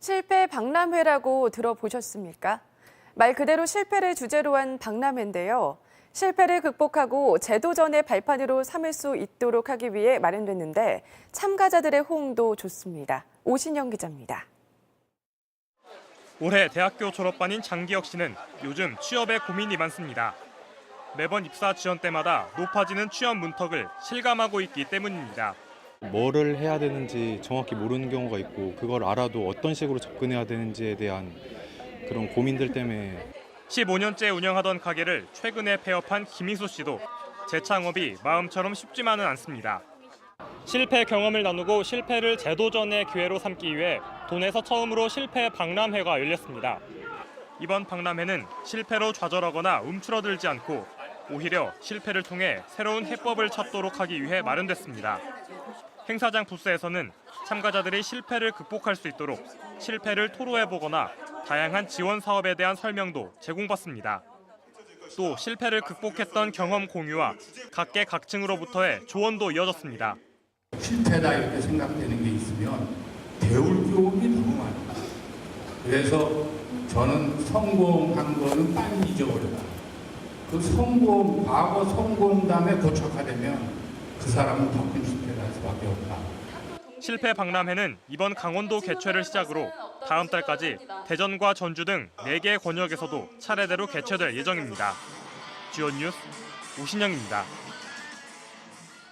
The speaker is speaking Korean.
실패 박람회라고 들어보셨습니까? 말 그대로 실패를 주제로 한 박람회인데요. 실패를 극복하고 재도전의 발판으로 삼을 수 있도록 하기 위해 마련됐는데 참가자들의 호응도 좋습니다. 오신영 기자입니다. 올해 대학교 졸업반인 장기혁 씨는 요즘 취업에 고민이 많습니다. 매번 입사 지원 때마다 높아지는 취업 문턱을 실감하고 있기 때문입니다. 뭐를 해야 되는지 정확히 모르는 경우가 있고 그걸 알아도 어떤 식으로 접근해야 되는지에 대한 그런 고민들 때문에 15년째 운영하던 가게를 최근에 폐업한 김희수 씨도 재창업이 마음처럼 쉽지만은 않습니다. 실패 경험을 나누고 실패를 재도전의 기회로 삼기 위해 돈에서 처음으로 실패 박람회가 열렸습니다. 이번 박람회는 실패로 좌절하거나 움츠러들지 않고 오히려 실패를 통해 새로운 해법을 찾도록 하기 위해 마련됐습니다. 행사장 부스에서는 참가자들이 실패를 극복할 수 있도록 실패를 토로해보거나 다양한 지원 사업에 대한 설명도 제공받습니다. 또 실패를 극복했던 경험 공유와 각계 각층으로부터의 조언도 이어졌습니다. 실패다 이렇게 생각되는 게 있으면 배울 교훈이 너무 많다. 그래서 저는 성공한 거는 빨리 잊어버려라. 그 성공, 과거 성공담에 고착화되면 그 사람은 실패를 할 수밖에 없다. 실패 박람회는 이번 강원도 개최를 시작으로 다음 달까지 대전과 전주 등 4개 권역에서도 차례대로 개최될 예정입니다. 주연 뉴스 오신영입니다.